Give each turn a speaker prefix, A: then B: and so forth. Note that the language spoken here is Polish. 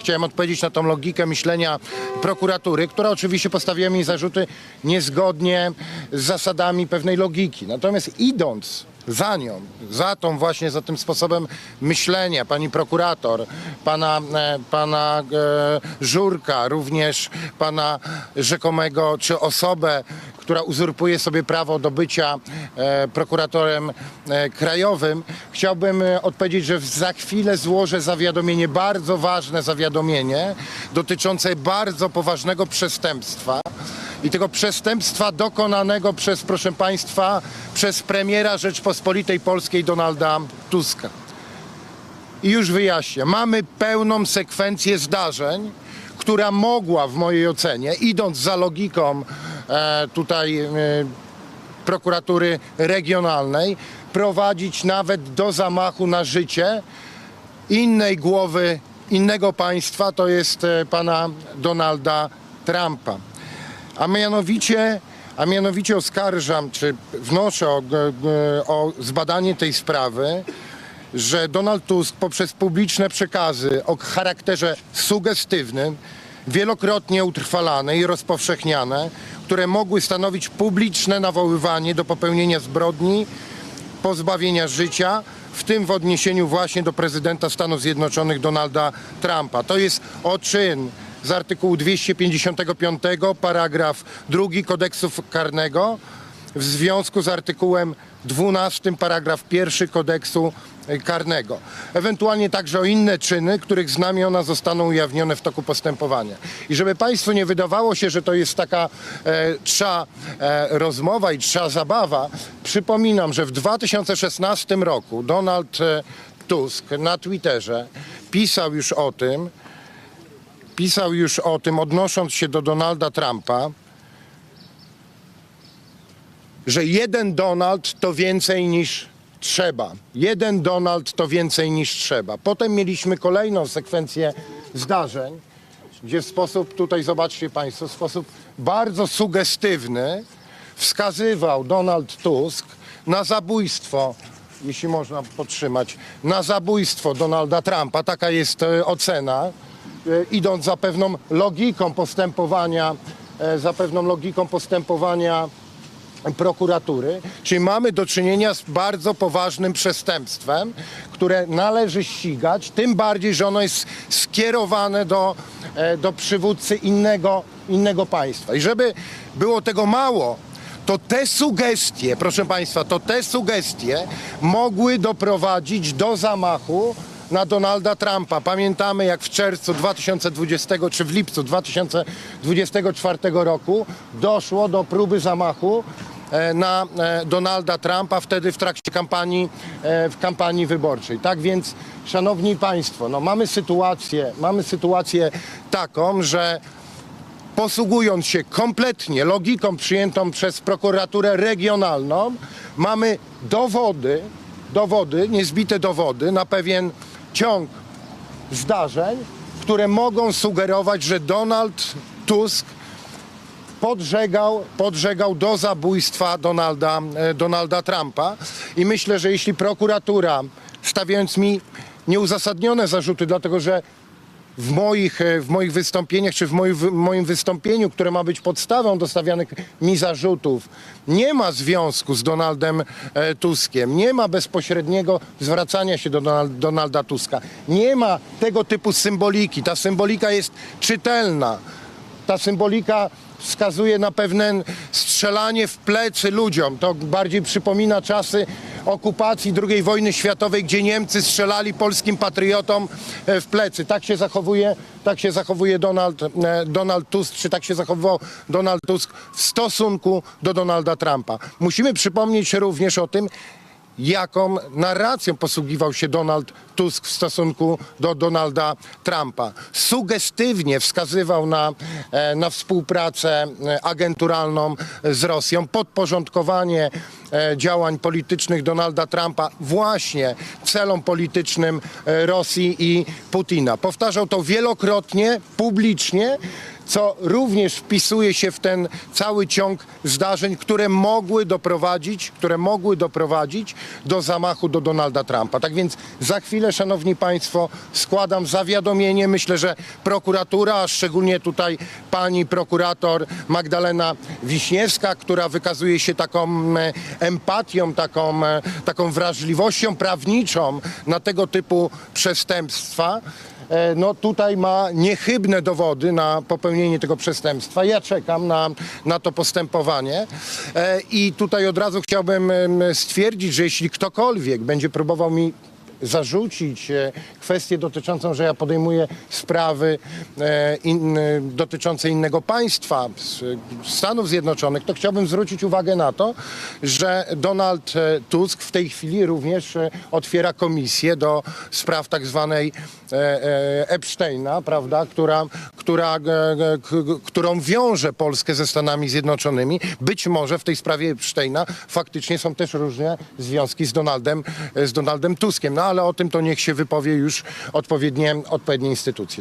A: Chciałem odpowiedzieć na tą logikę myślenia prokuratury, która oczywiście postawiła mi zarzuty niezgodnie z zasadami pewnej logiki. Natomiast idąc za nią, za tą właśnie, za tym sposobem myślenia pani prokurator, pana, e, pana e, Żurka, również pana rzekomego, czy osobę, która uzurpuje sobie prawo do bycia prokuratorem e, krajowym, chciałbym e, odpowiedzieć, że za chwilę złożę zawiadomienie, bardzo ważne zawiadomienie dotyczące bardzo poważnego przestępstwa i tego przestępstwa dokonanego przez, proszę Państwa, przez premiera Rzeczpospolitej Polskiej Donalda Tuska. I już wyjaśnię. Mamy pełną sekwencję zdarzeń, która mogła w mojej ocenie, idąc za logiką e, tutaj e, prokuratury regionalnej, prowadzić nawet do zamachu na życie innej głowy innego państwa, to jest e, pana Donalda Trumpa. A mianowicie, a mianowicie oskarżam, czy wnoszę o, o zbadanie tej sprawy, że Donald Tusk poprzez publiczne przekazy o charakterze sugestywnym, wielokrotnie utrwalane i rozpowszechniane, które mogły stanowić publiczne nawoływanie do popełnienia zbrodni, pozbawienia życia, w tym w odniesieniu właśnie do prezydenta Stanów Zjednoczonych Donalda Trumpa. To jest oczyn z artykułu 255 paragraf 2 kodeksu karnego w związku z artykułem 12 paragraf 1 kodeksu e, karnego. Ewentualnie także o inne czyny, których znamiona zostaną ujawnione w toku postępowania. I żeby Państwu nie wydawało się, że to jest taka e, trza e, rozmowa i trza zabawa, przypominam, że w 2016 roku Donald e, Tusk na Twitterze pisał już o tym, pisał już o tym, odnosząc się do Donalda Trumpa, że jeden Donald to więcej niż trzeba. Jeden Donald to więcej niż trzeba. Potem mieliśmy kolejną sekwencję zdarzeń, gdzie w sposób, tutaj zobaczcie Państwo, w sposób bardzo sugestywny wskazywał Donald Tusk na zabójstwo, jeśli można podtrzymać, na zabójstwo Donalda Trumpa. Taka jest e, ocena, e, idąc za pewną logiką postępowania, e, za pewną logiką postępowania prokuratury, czyli mamy do czynienia z bardzo poważnym przestępstwem, które należy ścigać, tym bardziej, że ono jest skierowane do, e, do przywódcy innego, innego państwa. I żeby było tego mało, to te sugestie, proszę Państwa, to te sugestie mogły doprowadzić do zamachu na Donalda Trumpa. Pamiętamy, jak w czerwcu 2020 czy w lipcu 2024 roku doszło do próby zamachu na e, Donalda Trumpa wtedy w trakcie kampanii, e, w kampanii wyborczej. Tak więc, szanowni państwo, no mamy sytuację, mamy sytuację taką, że posługując się kompletnie logiką przyjętą przez prokuraturę regionalną, mamy dowody, dowody, niezbite dowody na pewien ciąg zdarzeń, które mogą sugerować, że Donald Tusk podżegał, podżegał do zabójstwa Donalda, e, Donalda Trumpa. I myślę, że jeśli prokuratura, stawiając mi nieuzasadnione zarzuty, dlatego że w moich, e, w moich wystąpieniach, czy w moim, w moim wystąpieniu, które ma być podstawą do stawianych mi zarzutów, nie ma związku z Donaldem e, Tuskiem, nie ma bezpośredniego zwracania się do Donald, Donalda Tuska, nie ma tego typu symboliki. Ta symbolika jest czytelna. Ta symbolika wskazuje na pewne strzelanie w plecy ludziom. To bardziej przypomina czasy okupacji II wojny światowej, gdzie Niemcy strzelali polskim patriotom e, w plecy. Tak się zachowuje, tak się zachowuje Donald, e, Donald Tusk, czy tak się zachowywał Donald Tusk w stosunku do Donalda Trumpa. Musimy przypomnieć również o tym, jaką narracją posługiwał się Donald Tusk w stosunku do Donalda Trumpa. Sugestywnie wskazywał na, e, na współpracę e, agenturalną z Rosją, podporządkowanie e, działań politycznych Donalda Trumpa właśnie celom politycznym Rosji i Putina. Powtarzał to wielokrotnie, publicznie, co również wpisuje się w ten cały ciąg zdarzeń, które mogły doprowadzić, które mogły doprowadzić do zamachu do Donalda Trumpa. Tak więc za chwilę, szanowni państwo, składam zawiadomienie. Myślę, że prokuratura, a szczególnie tutaj pani prokurator Magdalena Wiśniewska, która wykazuje się taką e, empatią, taką, e, taką wrażliwością prawniczą na tego typu przestępstwa. E, No tutaj ma niechybne dowody na popełnienie tego przestępstwa. Ja czekam na, na to postępowanie E, i tutaj od razu chciałbym stwierdzić, że jeśli ktokolwiek będzie próbował mi zarzucić e, kwestię dotyczącą, że ja podejmuję sprawy e, in, e, dotyczące innego państwa, Stanów Zjednoczonych, to chciałbym zwrócić uwagę na to, że Donald Tusk w tej chwili również otwiera komisję do spraw tak zwanej Epsteina, prawda, która, która, którą wiąże Polskę ze Stanami Zjednoczonymi. Być może w tej sprawie Epsteina faktycznie są też różne związki z Donaldem, z Donaldem Tuskiem. No ale o tym to niech się wypowie już odpowiednie, odpowiednie instytucje.